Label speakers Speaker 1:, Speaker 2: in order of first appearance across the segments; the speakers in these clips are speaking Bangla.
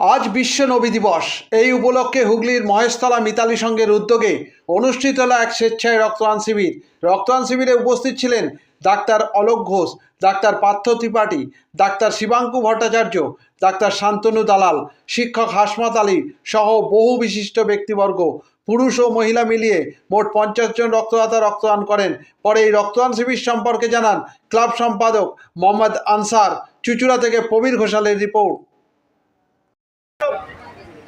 Speaker 1: আজ বিশ্ব নবী দিবস। এই উপলক্ষে হুগলির মহেশতলা মিতালি সংঘের উদ্যোগে অনুষ্ঠিত হলো এক স্বেচ্ছায় রক্তদান শিবির। রক্তদান শিবিরে উপস্থিত ছিলেন doctor Alok Ghosh, doctor Partha Tripathi, doctor Shibanku Bhattacharya, doctor Shantanu Dalal, শিক্ষক হাসমত আলী সহ বহু বিশিষ্ট ব্যক্তিবর্গ। পুরুষ ও মহিলা মিলিয়ে মোট পঞ্চাশ জন রক্তদাতা রক্তদান করেন। পরে এই রক্তদান শিবির সম্পর্কে জানান ক্লাব সম্পাদক মোহাম্মদ আনসার, চুচুড়া থেকে প্রবীর ঘোষালের রিপোর্ট।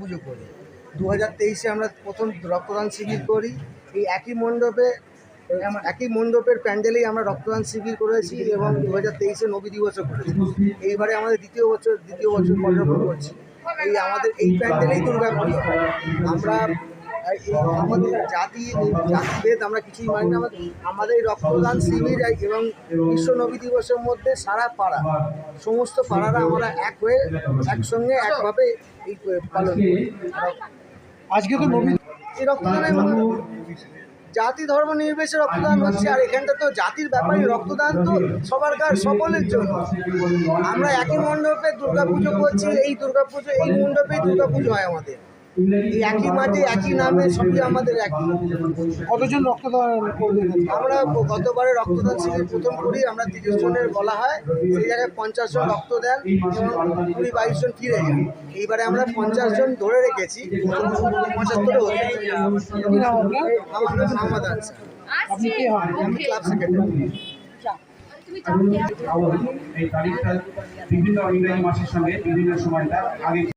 Speaker 2: পুজো করি। দু হাজার তেইশে আমরা প্রথম রক্তদান শিবির করি। এই একই মণ্ডপে, একই মণ্ডপের প্যান্ডেলেই আমরা রক্তদান শিবির করেছি এবং দু হাজার তেইশে নবী দিবসও করেছি। এইবারে আমাদের দ্বিতীয় বছর দ্বিতীয় বছর পর্যবেক্ষণ করছি। এই আমাদের এই প্যান্ডেলেই দুর্গা পুজো আমরা আমাদের জাতি জাতিভেদ আমরা কিছুই মানি না। আমাদের রক্তদান শিবির এবং বিশ্ব নবী দিবসের মধ্যে সারা পাড়া সমস্ত পাড়ারা আমরা এক হয়ে একসঙ্গে একভাবে এই পালন করি।
Speaker 1: আজকে তো নবী
Speaker 2: এই রক্তদানের জাতি ধর্ম নির্বিশেষে রক্তদান হচ্ছে আর এখানটা তো জাতির ব্যাপারে রক্তদান তো সবার কার সকলের জন্য। আমরা একই মণ্ডপে দুর্গাপুজো করছি এই দুর্গাপুজো এই মণ্ডপেই দুর্গাপুজো হয় আমাদের। একই মাঠে একই নামে সবই আমাদের একই
Speaker 1: কতজন রক্তদান করবেন?
Speaker 2: আমরা গতবারে রক্তদান শিবির প্রথম করি আমরা তিরিশ জনের বলা হয়। সেই জায়গায় পঞ্চাশ জন রক্ত দেন এবং কুড়ি বাইশ জন ফিরে যান। এইবারে আমরা পঞ্চাশ জন ধরে রেখেছি। পঁচাত্তরে হতে আমার নাম মোহাম্মদ আনসার।
Speaker 3: আপনি কে হন?
Speaker 2: আমি ক্লাব সেক্রেটারি।
Speaker 4: এই তারিখটা বিভিন্ন ইংরেজি মাসের সঙ্গে বিভিন্ন সময়টা আগে